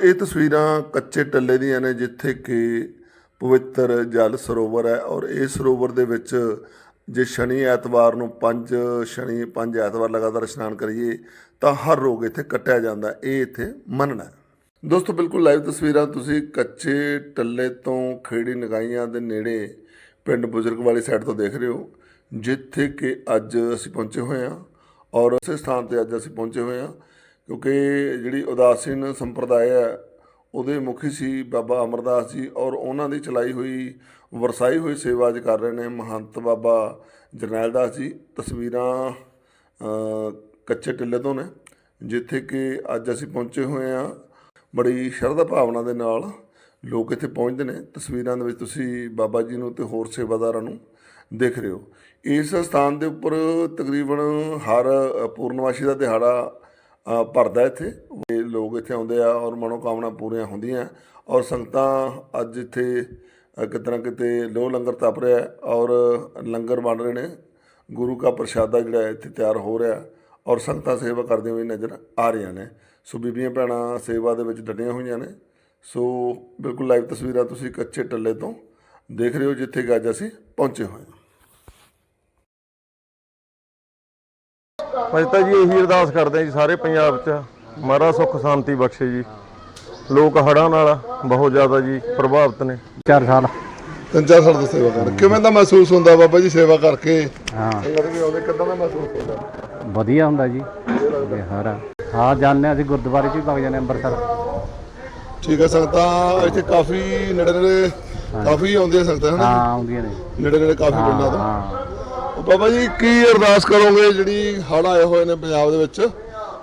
ਇਹ ਤਸਵੀਰਾਂ ਕੱਚੇ ਟੱਲੇ ਦੀਆਂ ਨੇ, ਜਿੱਥੇ ਕਿ ਪਵਿੱਤਰ ਜਲ ਸਰੋਵਰ ਹੈ ਔਰ ਇਹ ਸਰੋਵਰ ਦੇ ਵਿੱਚ ਜੇ ਸ਼ਨੀ ਐਤਵਾਰ ਨੂੰ ਪੰਜ, ਸ਼ਨੀ ਪੰਜ ਐਤਵਾਰ ਲਗਾਤਾਰ ਇਸ਼ਨਾਨ ਕਰੀਏ, ਤਾਂ ਹਰ ਰੋਗ ਇੱਥੇ ਕੱਟਿਆ ਜਾਂਦਾ, ਇਹ ਇੱਥੇ ਮੰਨਣਾ ਦੋਸਤੋ, ਬਿਲਕੁਲ ਲਾਈਵ ਤਸਵੀਰਾਂ, ਤੁਸੀਂ ਕੱਚੇ ਟੱਲੇ ਤੋਂ ਖੇੜੀ ਨਗਾਈਆਂ ਦੇ ਨੇੜੇ ਪਿੰਡ ਬੁਜ਼ਰਗ ਵਾਲੀ ਸਾਈਡ ਤੋਂ ਦੇਖ ਰਹੇ ਹੋ, ਜਿੱਥੇ ਕਿ ਅੱਜ ਅਸੀਂ ਪਹੁੰਚੇ ਹੋਏ ਹਾਂ ਔਰ ਉਸੇ ਸਥਾਨ ਤੇ ਅੱਜ ਅਸੀਂ ਪਹੁੰਚੇ ਹੋਏ ਹਾਂ। ਕਿਉਂਕਿ ਜਿਹੜੀ ਉਦਾਸੀਨ ਸੰਪਰਦਾਇ ਹੈ ਉਹਦੇ ਮੁਖੀ ਸੀ ਬਾਬਾ ਅਮਰਦਾਸ ਜੀ ਔਰ ਉਹਨਾਂ ਦੀ ਚਲਾਈ ਹੋਈ ਵਰਸਾਈ ਹੋਈ ਸੇਵਾ ਅੱਜ ਕਰ ਰਹੇ ਨੇ ਮਹੰਤ ਬਾਬਾ ਜਰਨੈਲ ਦਾਸ ਜੀ। ਤਸਵੀਰਾਂ ਕੱਚੇ ਟਿੱਲੇ ਤੋਂ ਨੇ ਜਿੱਥੇ ਕਿ ਅੱਜ ਅਸੀਂ ਪਹੁੰਚੇ ਹੋਏ ਹਾਂ। ਬੜੀ ਸ਼ਰਧਾ ਭਾਵਨਾ ਦੇ ਨਾਲ ਲੋਕ ਇੱਥੇ ਪਹੁੰਚਦੇ ਨੇ। ਤਸਵੀਰਾਂ ਦੇ ਵਿੱਚ ਤੁਸੀਂ ਬਾਬਾ ਜੀ ਨੂੰ ਤੇ ਹੋਰ ਸੇਵਾਦਾਰਾਂ ਨੂੰ ਦੇਖ ਰਹੇ ਹੋ। ਇਸ ਸਥਾਨ ਦੇ ਉੱਪਰ ਤਕਰੀਬਨ ਹਰ ਅ, ਪੂਰਨਮਾਸ਼ੀ ਦਾ ਦਿਹਾੜਾ ਭਰਦਾ ਇੱਥੇ। ਲੋਕ ਇੱਥੇ ਆਉਂਦੇ ਆ ਔਰ ਮਨੋਕਾਮਨਾ ਪੂਰੀਆਂ ਹੁੰਦੀਆਂ। ਔਰ ਸੰਗਤਾਂ ਅੱਜ ਇੱਥੇ ਅ, ਕਿਤੇ ਨਾ ਕਿਤੇ ਲੋ ਲੰਗਰ ਤਪ ਰਿਹਾ ਔਰ ਲੰਗਰ ਬਣ ਰਹੇ ਨੇ। ਗੁਰੂ ਕਾ ਪ੍ਰਸ਼ਾਦਾ ਜਿਹੜਾ ਇੱਥੇ ਤਿਆਰ ਹੋ ਰਿਹਾ ਔਰ ਸੰਗਤਾਂ ਸੇਵਾ ਕਰਦੀਆਂ ਹੋਈ ਨਜ਼ਰ ਆ ਰਹੀਆਂ ਨੇ। ਸੋ ਬੀਬੀਆਂ ਭੈਣਾਂ ਸੇਵਾ ਦੇ ਵਿੱਚ ਡਟੀਆਂ ਹੋਈਆਂ ਨੇ। ਸੋ ਬਿਲਕੁਲ ਲਾਈਵ ਤਸਵੀਰਾਂ ਤੁਸੀਂ ਕੱਚੇ ਟੱਲੇ ਤੋਂ ਦੇਖ ਰਹੇ ਹੋ ਜਿੱਥੇ ਕਿ ਅੱਜ ਅਸੀਂ ਪਹੁੰਚੇ ਹੋਏ ਹਾਂ। ਅਸੀਂ ਤਾਂ ਜੀ ਇਹੀ ਅਰਦਾਸ ਕਰਦੇ ਹਾਂ ਜੀ ਸਾਰੇ ਪੰਜਾਬ 'ਚ ਮਹਾਰਾਜ ਸੁੱਖ ਸ਼ਾਂਤੀ ਬਖਸ਼ੇ ਜੀ। ਲੋਕ ਹੜ੍ਹਾਂ ਨਾਲ ਬਹੁਤ ਜ਼ਿਆਦਾ ਜੀ ਪ੍ਰਭਾਵਿਤ ਨੇ। ਚਾਰ ਸਾਲ। ਤਿੰਨ ਚਾਰ ਸਾਲ ਦੀ ਸੇਵਾ ਕਰ ਕਿਵੇਂ ਦਾ ਮਹਿਸੂਸ ਹੁੰਦਾ ਬਾਬਾ ਜੀ ਸੇਵਾ ਕਰਕੇ? ਹਾਂ। ਸੰਗਤ ਵੀ ਆਉਂਦੇ ਕਿੱਦਾਂ ਦਾ ਮਹਿਸੂਸ ਹੁੰਦਾ? ਵਧੀਆ ਹੁੰਦਾ ਜੀ। ਬਿਹਾਰ ਹਾਂ ਜਾਂਦੇ ਹਾਂ ਅਸੀਂ ਗੁਰਦੁਆਰੇ 'ਚ ਵੀ ਵਗ ਜਾਂਦੇ ਹਾਂ ਅੰਮ੍ਰਿਤਸਰ। ਠੀਕ ਹੈ ਸੰਗਤਾਂ ਇੱਥੇ ਕਾਫੀ ਨੇੜੇ ਨੇੜੇ ਕਾਫੀ ਆਉਂਦੀਆਂ ਸੰਗਤਾਂ ਹਨ ਹਾਂ ਆਉਂਦੀਆਂ ਨੇ। ਨੇੜੇ ਨੇੜੇ ਕਾਫੀ ਪਿੰਡਾਂ ਤੋਂ। ਹਾਂ। ਬਾਬਾ ਜੀ ਕੀ ਅਰਦਾਸ ਕਰੋਗੇ ਜਿਹੜੀ ਹੜ੍ਹ ਆਏ ਹੋਏ ਨੇ ਪੰਜਾਬ ਦੇ ਵਿੱਚ?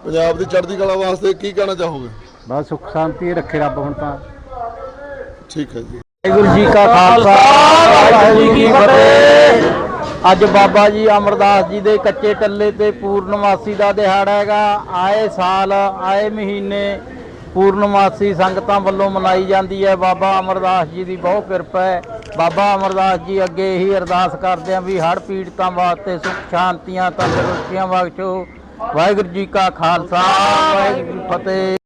ਪੰਜਾਬ ਦੀ ਚੜ੍ਹਦੀ ਕਲਾ ਵਾਸਤੇ ਕੀ ਕਹਿਣਾ ਚਾਹੋਗੇ? ਬਸ ਸੁੱਖ ਸ਼ਾਂਤੀ ਰੱਖੇ ਰੱਬ ਹੁਣ ਤਾਂ। ਠੀਕ ਹੈ ਜੀ। ਵਾਹਿਗੁਰੂ ਜੀ ਕਾ ਖਾਲਸਾ ਵਾਹਿਗੁਰੂ ਜੀ ਕੀ ਫਤਿਹ। ਅੱਜ ਬਾਬਾ ਜੀ ਅਮਰਦਾਸ ਜੀ ਦੇ ਕੱਚੇ ਟੱਲੇ ਤੇ ਪੂਰਨਮਾਸੀ ਦਾ ਦਿਹਾੜਾ ਹੈਗਾ। ਆਏ ਸਾਲ ਆਏ ਮਹੀਨੇ ਪੂਰਨਮਾਸੀ ਸੰਗਤਾਂ ਵੱਲੋਂ ਮਨਾਈ ਜਾਂਦੀ ਹੈ। ਬਾਬਾ ਅਮਰਦਾਸ ਜੀ ਦੀ ਬਹੁਤ ਕਿਰਪਾ ਹੈ। ਬਾਬਾ ਅਮਰਦਾਸ ਜੀ ਅੱਗੇ ਇਹੀ ਅਰਦਾਸ ਕਰਦੇ ਆ ਵੀ ਹੜ੍ਹ ਪੀੜਤਾਂ ਵਾਸਤੇ ਸੁਖ, ਸ਼ਾਂਤੀਆਂ, ਤੰਦਰੁਸਤੀਆਂ ਬਖਸ਼ੋ। ਵਾਹਿਗੁਰੂ ਜੀ ਕਾ ਖਾਲਸਾ, ਵਾਹਿਗੁਰੂ ਜੀ ਫਤਿਹ।